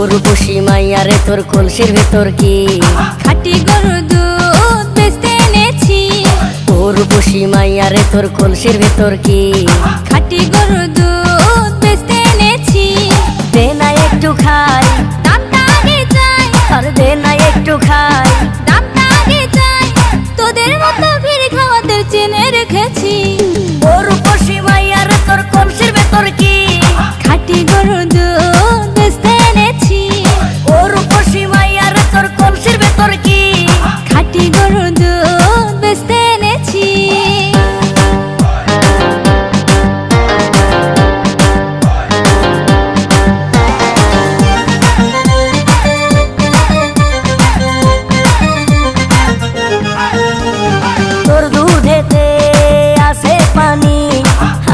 তোর বসি মাইয়ারে তোর কলসির ভেতর কি? খাটি গরু দুধ বেচতে এনেছি। তোর বসি মাইয়ারে তোর কলসির ভেতর কি? খাটি গরু দুধ বেচতে এনেছি। দে না একটু খাই। দামটা আগে চাই। আর দে না একটু খাই। দামটা আগে চাই। তোদের মতো ভিড় খাওয়াদের চেনে রেখেছি।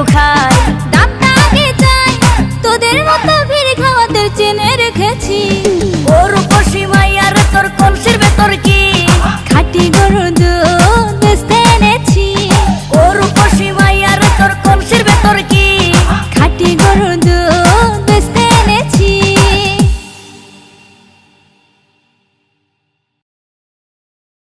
না একটু